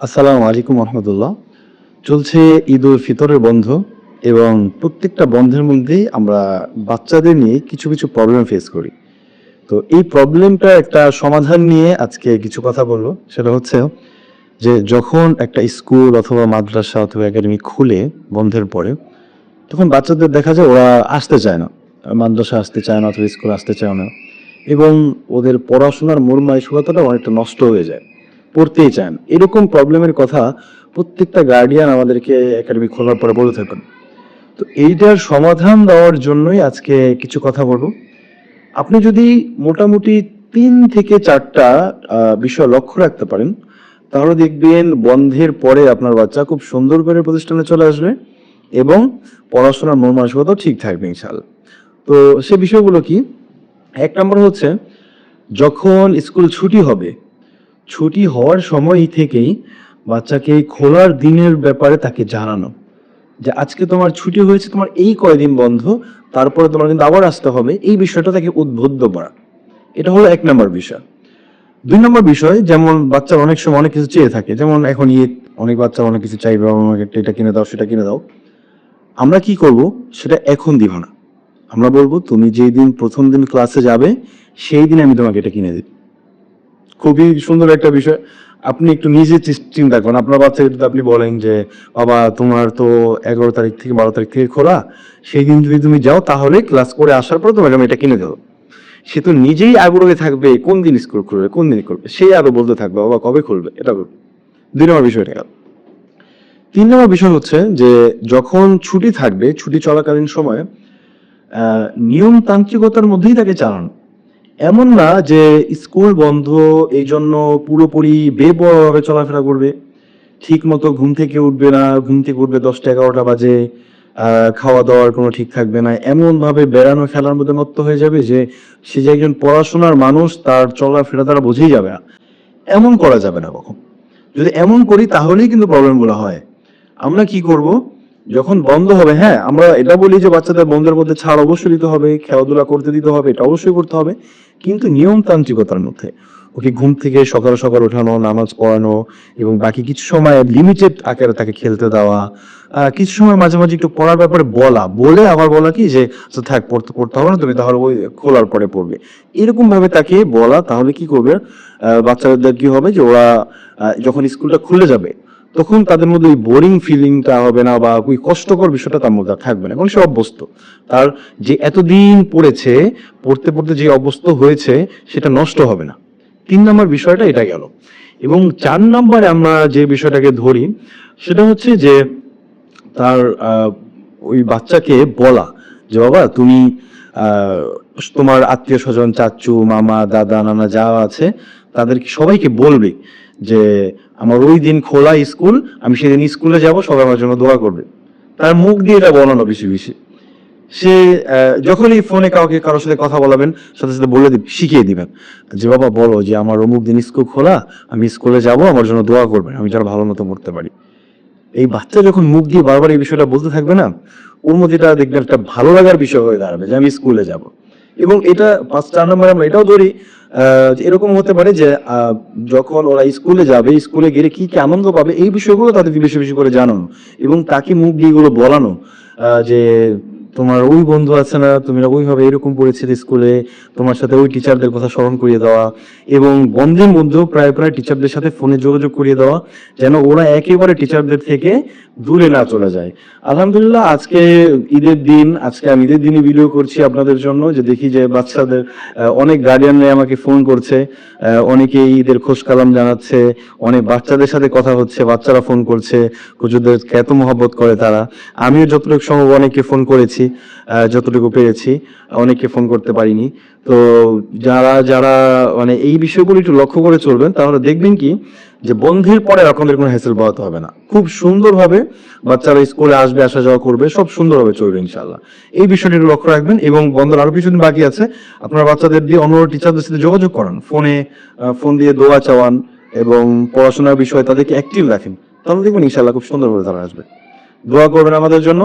আসসালামু আলাইকুম রহমতুল্লাহ। চলছে ঈদ উল ফিতরের বন্ধ এবং প্রত্যেকটা বন্ধের মধ্যেই আমরা বাচ্চাদের নিয়ে কিছু কিছু প্রবলেম ফেস করি। তো এই প্রবলেমটা একটা সমাধান নিয়ে আজকে কিছু কথা বলব। সেটা হচ্ছে যে যখন একটা স্কুল অথবা মাদ্রাসা অথবা একাডেমি খুলে বন্ধের পরে, তখন বাচ্চাদের দেখা যায় ওরা আসতে চায় না। মাদ্রাসা আসতে চায় না অথবা স্কুল আসতে চায় না। এবং ওদের পড়াশোনার মূল মানসিকতাটা অনেকটা নষ্ট হয়ে যায়। পড়তেই চান। এরকম প্রবলেমের কথা প্রত্যেকটা গার্ডিয়ান আমাদেরকে একাডেমি খোলার পরে বলে থাকেন তো এইটার সমাধান দেওয়ার জন্যই আজকে কিছু কথা বলব। আপনি যদি মোটামুটি তিন থেকে চারটা বিষয় লক্ষ্য রাখতে পারেন, তাহলে দেখবেন বন্ধের পরে আপনার বাচ্চা খুব সুন্দর করে প্রতিষ্ঠানে চলে আসবে এবং পড়াশোনার মন মানসিকতাও ঠিক থাকবে ইনশাল্লাহ তো সে বিষয়গুলো কি? এক নম্বর হচ্ছে, যখন স্কুল ছুটি হবে ছুটি হওয়ার সময় থেকেই বাচ্চাকে খোলার দিনের ব্যাপারে তাকে জানানো যে আজকে তোমার ছুটি হয়েছে, তোমার এই কয়দিন বন্ধ, তারপরে তোমার কিন্তু আবার আসতে হবে, এই বিষয়টা তাকে উদ্বুদ্ধ করা। এটা হলো এক নম্বর বিষয়। দুই নম্বর বিষয়, যেমন বাচ্চার অনেক সময় অনেক কিছু চেয়ে থাকে, যেমন এখন ঈদ, অনেক বাচ্চা অনেক কিছু চাইবে আমাকে এটা কিনে দাও, সেটা কিনে দাও। আমরা কি করব? সেটা এখন দিব না। আমরা বলব, তুমি যেই দিন প্রথম দিন ক্লাসে যাবে, সেই দিন আমি তোমাকে এটা কিনে দিই খুবই সুন্দর একটা বিষয়। আপনি একটু নিজে চিন্তা করেন। আপনার বাচ্চাকে যদি আপনি বলেন যে, বাবা, তোমার তো এগারো তারিখ থেকে, বারো তারিখ থেকে খোলা। সেই দিন যদি তুমি যাও, তাহলে ক্লাস করে আসার পর আমি এটা কিনে দেবো। সে তো নিজেই আগ্রহে থাকবে, কোন দিন স্কুল খুলবে, কোন দিন করবে? সেই আরও বলতে থাকবে, বাবা, কবে খুলবে? এটা দুই নম্বর বিষয়টা গেল। তিন নম্বর বিষয় হচ্ছে যে, যখন ছুটি থাকবে, ছুটি চলাকালীন সময়ে নিয়মতান্ত্রিকতার মধ্যেই তাকে চালানো। এমন না যে স্কুল বন্ধ, এই জন্য পুরোপুরি বেপরোয়াভাবে চলাফেরা করবে। ঠিক মতো ঘুম থেকে উঠবে না, ঘুম থেকে উঠবে দশটা এগারোটা বাজে খাওয়া দাওয়ার কোনো ঠিক থাকবে না। এমন ভাবে বেড়ানো, খেলার মধ্যে মত্ত হয়ে যাবে যে সে যে একজন পড়াশোনার মানুষ, তার চলাফেরা তারা বুঝেই যাবে না। এমন করা যাবে না কখন। যদি এমন করি, তাহলেই কিন্তু প্রবলেমগুলো হয়। আমরা কি করব? যখন বন্ধ হবে হ্যাঁ আমরা এটা বলি যে বাচ্চাদের বন্ধের মধ্যে ছাড় অবশ্যই দিতে হবে খেলাধুলা করতে দিতে হবে এটা অবশ্যই করতে হবে। কিন্তু নিয়মতান্ত্রিকতার মধ্যে ওকে ঘুম থেকে সকাল সকাল ওঠানো নামাজ পড়ানো এবং বাকি কিছু সময় লিমিটেড আকারে তাকে খেলতে দেওয়া কিছু সময় মাঝে মাঝে একটু পড়ার ব্যাপারে বলা বলে আবার বলা কি যে আচ্ছা, থাক পড়তে পড়তে হবে না তুমি তাহলে ওই খোলার পরে পড়বে। এরকম ভাবে তাকে বলা তাহলে কি করবে? বাচ্চাদের কি হবে যে ওরা যখন স্কুলটা খুলে যাবে তখন তাদের মধ্যে ওই বোরিং ফিলিংটা হবে না বা ওই কষ্টকর বিষয়টা তার মধ্যে থাকবে না। কারণ সে অভ্যস্ত। তার যে এতদিন পড়েছে, পড়তে পড়তে যে অভ্যস্ত হয়েছে, সেটা নষ্ট হবে না। তিন নম্বর বিষয়টা এটা গেল এবং চার নম্বরে আমরা যে বিষয়টাকে ধরি, সেটা হচ্ছে যে তার ওই বাচ্চাকে বলা যে, বাবা, তুমি তোমার আত্মীয় স্বজন, চাচু, মামা, দাদা, নানা যা আছে, তাদেরকে সবাইকে বলবে যে আমার ওই দিন খোলা স্কুল, আমি সেদিন স্কুলে যাব, সবাই আমার জন্য দোয়া করবে। তার মুখ দিয়ে এটা বলানো বেশি বেশি। সে যখনই ফোনে কাউকে, কারোর সাথে কথা বলাবেন, সাথে সাথে বলে দিবে, শিখিয়ে দিবেন। যে বাবা, বলো যে আমার অমুক দিন স্কুল খোলা, আমি স্কুলে যাব, আমার জন্য দোয়া করবেন, আমি যেন ভালো মতো মরতে পারি। এই বাচ্চা যখন মুখ দিয়ে বারবার এই বিষয়টা বলতে থাকবে না, ওর মধ্যে এটা দেখবেন একটা ভালো লাগার বিষয় হয়ে দাঁড়াবে যে আমি স্কুলে যাব। এবং এটা পাঁচ, চার নম্বরে আমরা এটাও ধরি এরকম হতে পারে যে যখন ওরা স্কুলে যাবে, স্কুলে গেলে কি কি আনন্দ পাবে, এই বিষয়গুলো তাদেরকে বেশি বেশি করে জানানো এবং তাকে মুখ দিয়ে এগুলো বলানো যে তোমার ওই বন্ধু আছে না তুমি ওইভাবে এরকম পড়েছিলে স্কুলে তোমার সাথে ওই টিচারদের কথা স্মরণ করিয়ে দেওয়া এবং বন্ধের মধ্যেও প্রায় প্রায় টিচারদের সাথে ফোনে যোগাযোগ করিয়ে দেওয়া যেন ওরা একেবারে টিচারদের থেকে দূরে না চলে যায়। আলহামদুলিল্লাহ আজকে ঈদের দিন আজকে আমি ঈদের দিনে ভিডিও করছি আপনাদের জন্য যে দেখি যে বাচ্চাদের অনেক গার্ডিয়ানরা আমাকে ফোন করছে আহ, অনেকেই ঈদের খোঁজ কালাম জানাচ্ছে অনেক বাচ্চাদের সাথে কথা হচ্ছে বাচ্চারা ফোন করছে কুচুদের এত মহব্বত করে তারা। আমিও যতটুকু সম্ভব অনেককে ফোন করেছি। আহ, যতটুকু পেরেছি অনেককে ফোন করতে পারিনি। তো যারা যারা মানে এই বিষয়গুলো একটু লক্ষ্য করে চলবেন তাহলে দেখবেন কি যে বন্ধের পরে আপনাদের কোনো হ্যাসেল পাওয়াতে হবে না। খুব সুন্দরভাবে বাচ্চারা স্কুলে আসবে আসা যাওয়া করবে সব সুন্দরভাবে চলবে ইনশাল্লাহ এই বিষয়টি একটু লক্ষ্য রাখবেন এবং বন্ধের আরও কিছুদিন বাকি আছে। আপনারা বাচ্চাদের দিয়ে অন্য টিচারদের সাথে যোগাযোগ করান। ফোনে ফোন দিয়ে দোয়া চাওয়ান এবং পড়াশোনার বিষয়ে তাদেরকে অ্যাক্টিভ রাখেন। তাহলে দেখবেন ইনশাল্লাহ খুব সুন্দরভাবে তারা আসবে। দোয়া করবেন আমাদের জন্য।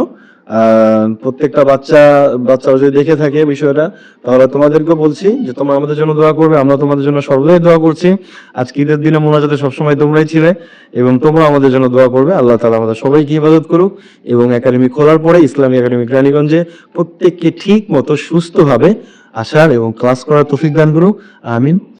প্রত্যেকটা বাচ্চা বাচ্চারা যদি দেখে থাকে বিষয়টা, তাহলে তোমাদেরকে বলছি যে তোমরা আমাদের জন্য দোয়া করবে, আমরা তোমাদের জন্য সর্বদাই দোয়া করছি। আজকে ঈদের দিনে মোনাজাতে সবসময় তোমরাই ছিলে এবং তোমরা আমাদের জন্য দোয়া করবে। আল্লাহ তালা আমাদের সবাইকে ইবাদত করুক এবং একাডেমি খোলার পরে ইসলামী একাডেমি রানীগঞ্জে প্রত্যেককে ঠিক মতো সুস্থভাবে আসার এবং ক্লাস করার তফিক দান করুক। আমিন।